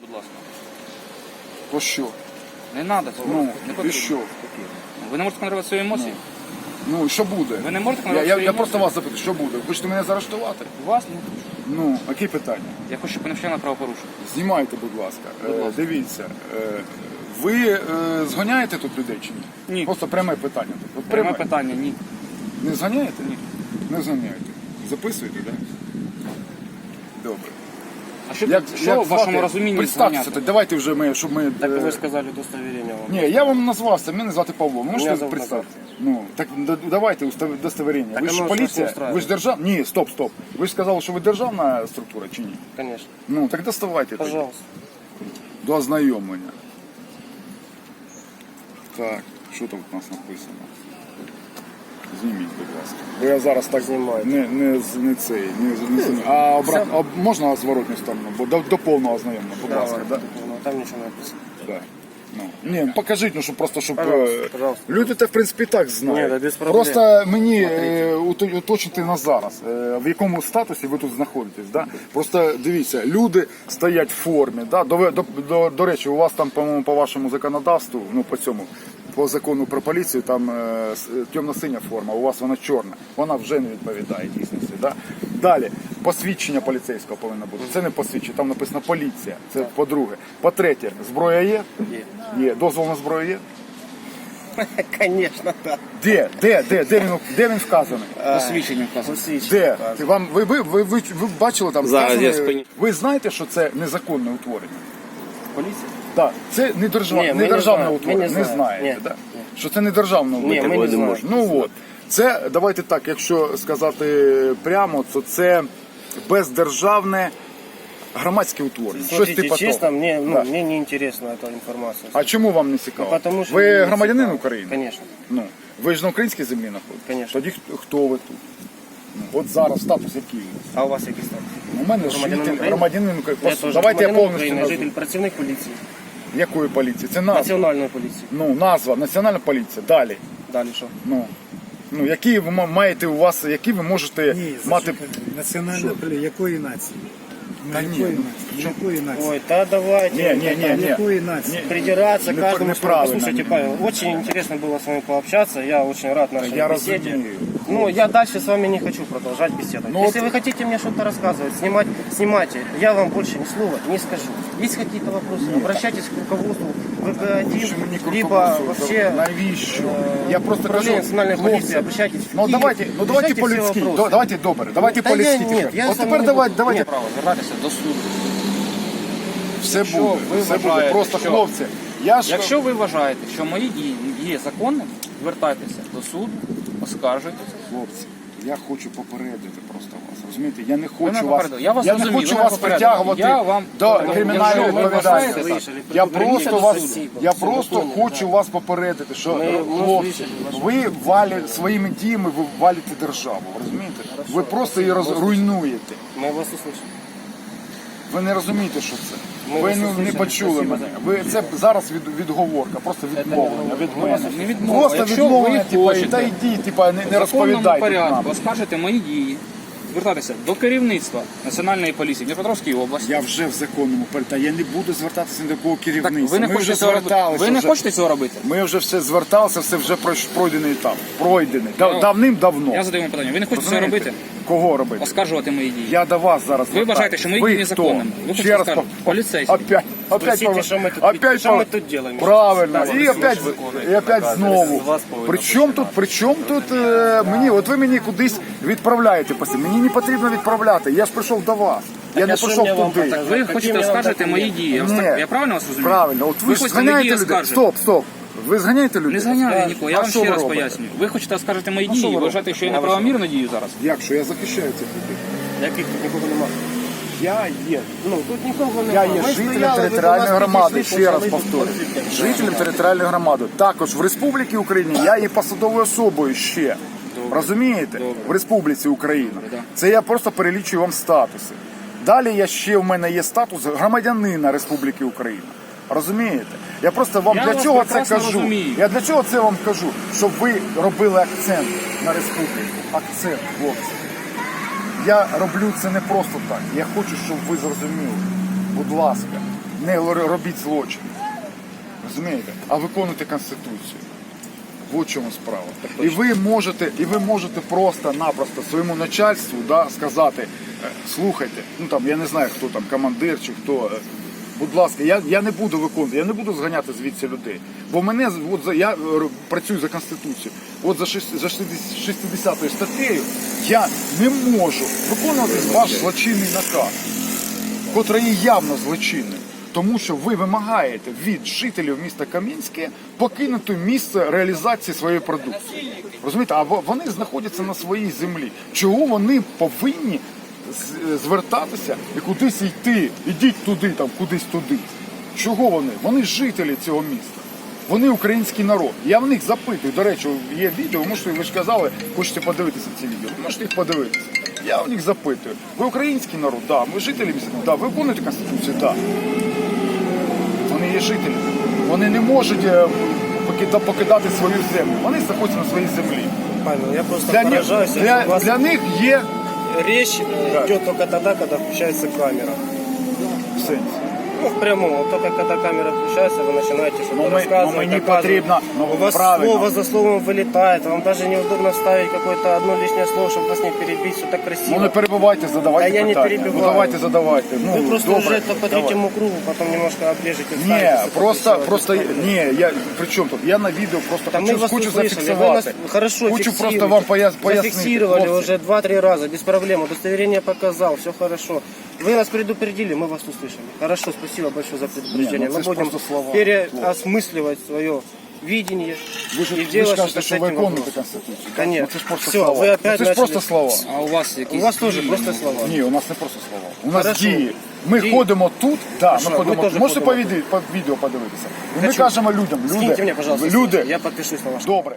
Будь ласка. То що? Не треба цього. Ну, не і потрібно. що? Ви не можете контролювати свої емоції? Ну, і що буде? Ви не можете Я, контролювати я, свої я просто вас запитую, що буде? Ви Хочете мене заарештувати? Вас не. Ну, які питання? Я хочу, щоб ви не вчинили правопорушення. Знімайте, будь ласка. Будь Е. Дивіться. Е, ви е, зганяєте тут людей чи ні? Ні. Просто пряме питання. От Пряме питання, ні. Не зганяєте? Ні. Не зганяєте. Записуєте, так? Да? Добре. А що, що в вашому розумінні Представтеся, так давайте вже ми, щоб ми... Так е, вы сказали удостоверение вам. Ні, я вам назвався, мене звати Павло. Ви можете зовут представити? Ну, так давайте устав- удостоверення. Так ви ж оно ж вас поліція, устраивает. ви ж держав... Ні, стоп, стоп. Ви ж сказали, що ви державна структура чи ні? Конечно. Ну, так доставайте тоді. Пожалуйста. До ознайомлення. Так, що там у нас написано? Зніміть, будь ласка. Бо я зараз так Знімаю. не, не, з- не цей, не, не, з- а обратно, а можна зворотню сторону, бо до, до повного ознайомлення, будь ласка, да? Ну, там ничего не написано. Да. Ну, ні, покажіть, ну, щоб просто, щоб... Пожалуйста, е, пожалуйста. Люди це, в принципі, і так знають. Ні, да, без проблем. Просто мені е, ут- уточнити на зараз, е, в якому статусі ви тут знаходитесь. Да? Просто дивіться, люди стоять в формі. Да? До, до, до, до речі, у вас там, по-моєму, по вашому законодавству, ну по цьому, по закону про поліцію, там е, темно-синя форма, у вас вона чорна. Вона вже не відповідає дійсності. Да? Далі, посвідчення поліцейського повинно бути. Це не посвідчення, там написано поліція. Це по-друге. По-третє, зброя є? Є. Є. Дозвол на зброю є? Конечно, да. Де? Де? Де? Де він, де він вказаний? Посвідчення вказано. Де? Ти Вам, ви, ви, ви, ви, ви бачили там Зараз я спині- Ви знаєте, що це незаконне утворення? Поліція? Так, це не, держав... Ні, ми не не державне знаємо. утворення. Не Не, знаємо. знаєте, Ні. да? що це не державне утворення. ми не знаємо. Ну от. Це, давайте так, якщо сказати прямо, то це бездержавне громадське утворення. Щось Смотрите, типу честно, того. мне, ну, Да. мне не интересна эта информация. А чому вам не цікаво? Ну, потому что ви мне не громадянин цікаво. України? Конечно. Ну, ви ж на українській землі знаходитесь? Конечно. Тоді хто- хто ви тут? Ну, от зараз статус який у вас? А у вас який статус? У мене Громадянин житель, України? громадянин України. Я Пос- теж Давайте я громадянин повністю України, назву. житель працівник поліції. Якої поліції? Це назва. Національної поліції. Ну, назва, національна поліція. Далі. Далі що? Ну, ну які ви ма- маєте у вас, які ви можете Ні, мати. зачекайте. Національна поліція. Якої нації? Ну, Та ні, якої ну, нації? Якої нації? Ой, та давайте. Ні, ні, ні, ні. Якої нації? Придираться Не- каждому неправильно. Слушайте, Павел, очень интересно было с вами пообщаться. Я очень рад нашей Я беседе. разумею. Ну, я дальше с вами не хочу продолжать беседовать. Ну, Если вот- вы хотите мне что-то рассказывать, снимать, снимайте. Я вам больше ни слова не скажу. Есть какие-то вопросы, обращайтесь к руководству Що ВП1, мені либо руководство? вообще Навіщо? э, Я просто кажу, управление национальной хлопці, полиции, обращайтесь в Ну Киев, давайте, ну давайте решайте все по-людськи. вопросы. До- Давайте добре, давайте Та я- по-людськи. ні, тепер. я От сам тепер не давайте, буду. давайте. Ні, право звертатися до суду. Все Якщо буде, ви все буде. вважаєте, Просто що- хлопці. Я ж Якщо ви вважаєте, що мої дії є законними, звертайтеся до суду, оскаржуйтеся. Хлопці, я хочу попередити просто вас. Розумієте, я не не хочу вас, попередили. Я вас не розумію, хочу ви не вас попередили. притягувати Я вам- до Якщо кримінальної ви відповідальності. вважаєте, Я Зверніться просто до вас, суду. я Все просто виконуємо, хочу вас попередити, що Ми- е, ми хлопці, услышали ви валі своїми діями ви валите державу. Розумієте? Ви просто її роз- руйнуєте. Мы вас услышим. Ви не розумієте, що це. Ми Ви не, не почули мене. Ви це зараз від, відговорка, просто відмовлення від мене. Не відмова. Просто Якщо відмовлення, ви типу, хочете та йдіть, типу, не, не В законному розповідайте порядку оскаржити мої дії, звертатися до керівництва Національної поліції Дніпропетровської області. Я вже в законному порядку. Я не буду звертатися ні до кого Так, керівництва. ви не Ми хочете вже цього робити. зверталися. Ви не вже. хочете цього робити? Ми вже все зверталися, все вже пройш- пройдений етап. Пройдений. Да- Давним-давно. Я задаю вам питання. Ви не хочете цього Розумієте? робити? Кого робити? Оскаржувати мої дії. Я до вас зараз. Ви вважаєте, що мої дії незаконними? Ви Ще раз скажете? по- Опять, опять, Спросите, мы тут- опять, что по- мы тут делаем? Правильно. І опять, і опять знову. З вас повинно При чому тут, при чому тут е, мені, от ви мені кудись відправляєте постійно. Мені не потрібно відправляти. Я ж прийшов до вас. Я не а що прийшов мені вам туди. показати? Ви хочете вам оскаржити мої дії. Я, вас Ні. так- я правильно вас розумію? Правильно, от ви, ви ж хочете мої зганяєте дії людей. оскаржити. Стоп, стоп. Ви зганяєте людей? Не зганяю нікого. Я А вам що ще ви раз робите? пояснюю. Ви хочете оскаржити мої дії, вважаєте, робите? що я неправомірно дію зараз? Як що? Я захищаю цих людей. Яких тут нікого немає. Я є. Ну, тут нікого Я немає. є Ми жителем стояли, територіальної громади, ще раз повторюю. Жителем територіальної громади. Також в Республіці Україна я є посадовою особою ще. Розумієте? В Республіці Україна. Да. Це я просто перелічую вам статуси. Далі я ще в мене є статус громадянина Республіки Україна. Розумієте? Я просто вам Я для вас чого це прекрасно кажу. розумію. Я для чого це вам кажу? Щоб ви робили акцент на республіку. Акцент, хлопці. Я роблю це не просто так. Я хочу, щоб ви зрозуміли. Будь ласка, не робіть злочин. Розумієте? А виконуйте Конституцію. В чому справа. І ви можете, і ви можете просто-напросто своєму начальству да, сказати, е, слухайте, ну там я не знаю, хто там, командир чи хто. е, Будь ласка, я, я не буду виконувати, я не буду зганяти звідси людей. Бо мене з- от за я е, працюю за конституцію. От за шест- за 60 статтею я не можу виконувати ваш злочинний наказ котра є явно злочинним. Тому що ви вимагаєте від жителів міста Кам'янське покинути місце реалізації своєї продукції. Розумієте, а во- вони знаходяться на своїй землі. Чого вони повинні звертатися і кудись йти? Ідіть туди, там кудись туди. Чого вони? Вони жителі цього міста. Вони український народ. Я в них запитую. До речі, є відео, можете, ви ж казали, хочете подивитися ці відео. Можете їх подивитися. Я у них запитую. Ви український народ? Да. Ви жителі міста? Да. Ви виконуєте Конституцію? Да. Вони є жителі. Вони не можуть е, покидати свою землю. Вони знаходяться на своїй землі. Я просто Для, поражаюсь. для, вас для них є речь да. идет только тогда, когда включается камера. в сенсі. Ну, в прямом. Вот только когда камера включается, вы начинаете что-то Ну, мы- рассказывать, ну, мені доказывать. потрібно, ну, У вас правильно. слово за словом вылетает, вам даже неудобно ставить какое-то одно лишнее слово, чтобы вас не перебить, все так красиво. Ну не перебивайте, задавайте Та я не питання. перебиваю. ну давайте задавайте. Ну, Вы просто добре, уже это по давай. третьему кругу, потом немножко облежите. Ні, встанете, просто, потом просто, всё, ні, я, при чому тут? Я на відео просто Да мы хочу, вас хочу услышали, вы нас зафіксувати. хорошо хочу фиксируете. просто вам пояс, пояснити. Зафиксировали хлопці. уже два-три раза, без проблем. Удостоверение показал, все хорошо. Вы нас предупредили, мы вас услышали. Хорошо, спасибо большое за предупреждение. Не, ну это мы ж будем просто слова. переосмысливать свое видение Ви ж, и ви ж делать кажете, что-то с що ви этим виконуєте вопросом. Конституцію. так? Конечно. Ну, це ж просто Всё, слова. ви опять Ну, це ж начали. просто слова. А у вас якісь У вас тоже дії? просто слова. Ні, у нас не просто слова. У нас Хорошо. дії. Ми Дії. ходимо тут, да, Хорошо, ми ми ходимо. теж Можете по ходимо. відео, по відео подивитися. І ми Хочу. кажемо людям, люди, Скиньте мне, пожалуйста, люди, я подпишусь на ваш добре.